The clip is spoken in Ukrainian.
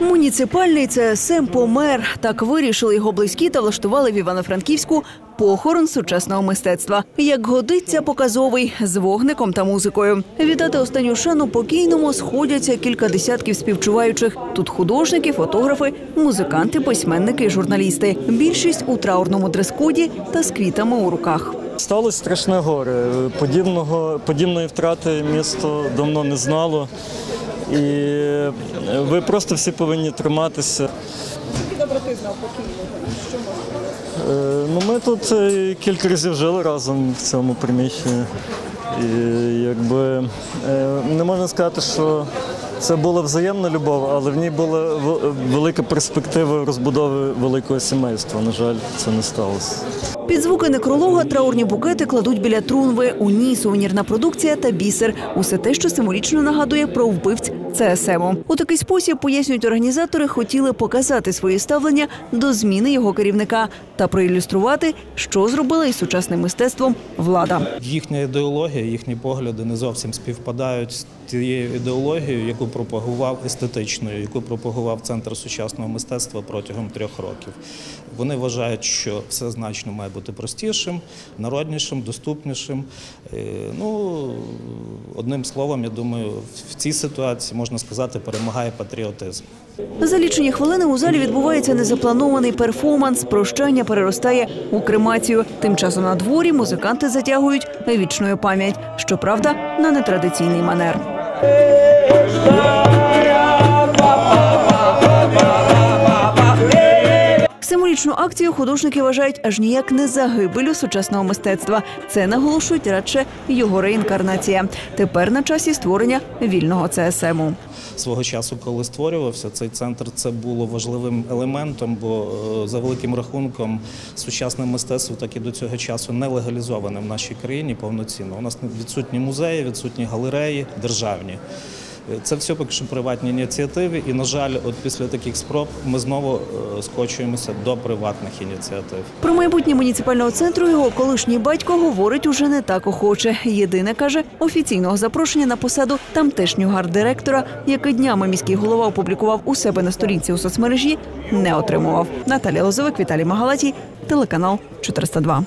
Муніципальний ЦСМ помер. Так вирішили його близькі та влаштували в Івано-Франківську похорон сучасного мистецтва. Як годиться, показовий з вогником та музикою. Вітати останню шану покійному сходяться кілька десятків співчуваючих. Тут художники, фотографи, музиканти, письменники, і журналісти. Більшість у траурному дрес-коді та з квітами у руках. Сталося страшне горе. Подібного, подібної втрати місто давно не знало. І ви просто всі повинні триматися. Е, Ну, ми тут е, кілька разів жили разом в цьому приміщенні. І якби е, не можна сказати, що це була взаємна любов, але в ній була велика перспектива розбудови великого сімейства. На жаль, це не сталося. Під звуки некролога траурні букети кладуть біля трунви. У ній сувенірна продукція та бісер. Усе те, що символічно нагадує про вбивць ЦСМу. У такий спосіб пояснюють організатори, хотіли показати своє ставлення до зміни його керівника та проілюструвати, що зробила із сучасним мистецтвом влада. Їхня ідеологія, їхні погляди не зовсім співпадають з тією ідеологією, яку пропагував естетичною, яку пропагував центр сучасного мистецтва протягом трьох років. Вони вважають, що все значно має бути простішим, народнішим, доступнішим. Е, Ну, одним словом, я думаю, в цій ситуації можна сказати, перемагає патріотизм. За лічені хвилини у залі відбувається незапланований перформанс. Прощання переростає у кремацію. Тим часом на дворі музиканти затягують вічною пам'ять. Щоправда, на нетрадиційний манер. Символічну акцію художники вважають аж ніяк не загибелю сучасного мистецтва. Це наголошують радше його реінкарнація. Тепер на часі створення вільного ЦСМу. Свого часу, коли створювався цей центр, це було важливим елементом, бо е, за великим рахунком сучасне мистецтво так і до цього часу не легалізоване в нашій країні повноцінно. У нас відсутні музеї, відсутні галереї державні. Це все поки що приватні ініціативи, і на жаль, от після таких спроб ми знову е, скочуємося до приватних ініціатив. Про майбутнє муніципального центру його колишній батько говорить уже не так охоче. Єдине каже, офіційного запрошення на посаду тамтешнього арт-директора, який днями міський голова опублікував у себе на сторінці у соцмережі, не отримував. Наталія Лозовик, Віталій Магалатій, телеканал 402.